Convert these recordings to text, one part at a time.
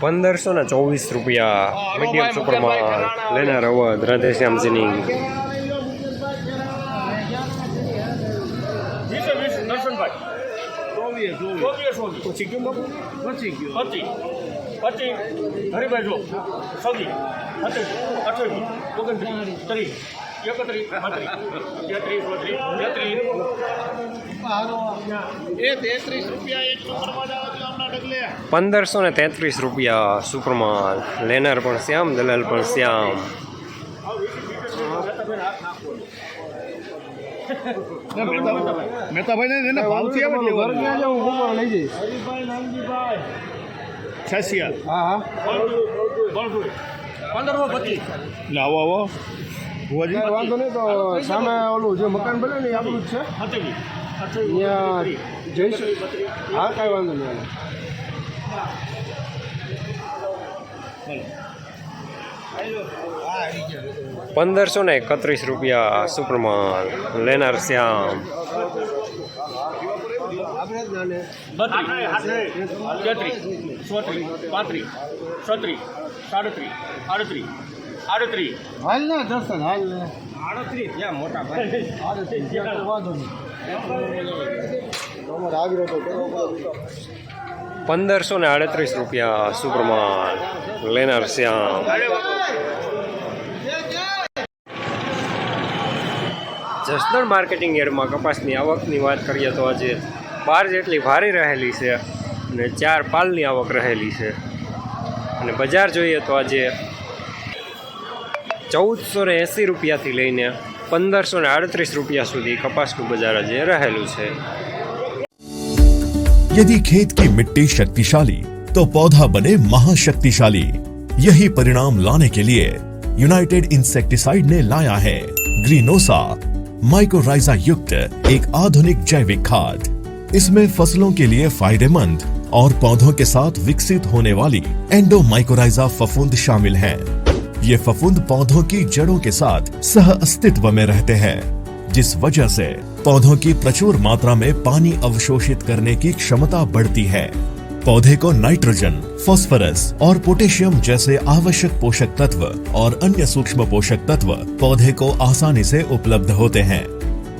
પંદરસો ને ચોવીસ રૂપિયા મીડિયમ સુપરમાં લેનાર અવધ રાધેશ્યામજીની. પછી ગયું પચીસ પચીસ હરિભાઈ જો. છવ્વીસ સત્યાવીસ અઠ્યાવીસ. ઓગણત્રીસ. ત્રીસ. એકત્રીસ. બત્રીસ તેત્રીસ ચોત્રીસ પંદરસો ને તેત્રીસ રૂપિયા સુપરમાં લેનાર પણ શ્યામ દલાલ પણ શ્યામ. મહેતાભાઈ ને ભાવથી આવે હરિભાઈ નાનજીભાઈ છસિયા. હા હા. પંદરસો આવો આવો. ભુવાજી. વાંધો નહીં તો સામે ઓલું જે મકાન બને ને એ આપણું જ છે. સત્યાવીસ જઈશું. હા કાંઈ વાંધો નહીં. પંદરસો ને એકત્રીસ રૂપિયા સુપરમાં લેનાર શ્યામ. બત્રીસ પાંત્રીસ છત્રીસ સાડત્રીસ આડત્રીસ આડત્રીસ હાલ ને દર્શન હાલ ને. આડત્રીસ મોટા ભાઈ. આડત્રીસ વાંધો નહીં. પંદરસો ને આડત્રીસ રૂપિયા સુપરમાં લેનાર શ્યામ. જસદણ માર્કેટિંગ યાર્ડમાં કપાસની આવકની વાત કરીએ તો આજે બાર જેટલી ભારી રહેલી છે અને ચાર પાલની આવક રહેલી છે. અને બજાર જોઈએ તો આજે ચૌદસો ને એંસી રૂપિયાથી લઈને પંદરસો ને આડત્રીસ રૂપિયા સુધી કપાસનું બજાર આજે રહેલું છે यदि खेत की मिट्टी शक्तिशाली तो पौधा बने महाशक्तिशाली यही परिणाम लाने के लिए यूनाइटेड इंसेक्टिसाइड ने लाया है ग्रीनोसा माइक्रोराइजा युक्त एक आधुनिक जैविक खाद इसमें फसलों के लिए फायदेमंद और पौधों के साथ विकसित होने वाली एंडो माइक्रोराइजा फफूंद शामिल हैं ये फफूंद पौधों की जड़ों के साथ सह अस्तित्व में रहते हैं, जिस वजह से पौधों की प्रचुर मात्रा में पानी अवशोषित करने की क्षमता बढ़ती है। पौधे को नाइट्रोजन, फास्फोरस और पोटेशियम जैसे आवश्यक पोषक तत्व और अन्य सूक्ष्म पोषक तत्व पौधे को आसानी से उपलब्ध होते हैं।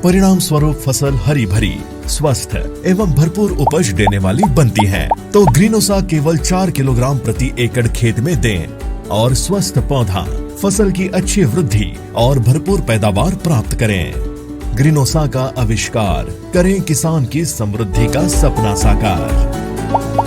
परिणाम स्वरूप फ़सल हरी भरी स्वस्थ एवं भरपूर उपज देने वाली बनती है। तो ग्रीनोसा केवल चार किलोग्राम प्रति एकड़ खेत में दें। और स्वस्थ पौधा, फ़सल की अच्छी वृद्धि और भरपूर पैदावार प्राप्त करें। ग्रीनोसा का आविष्कार करें किसान की समृद्धि का सपना साकार।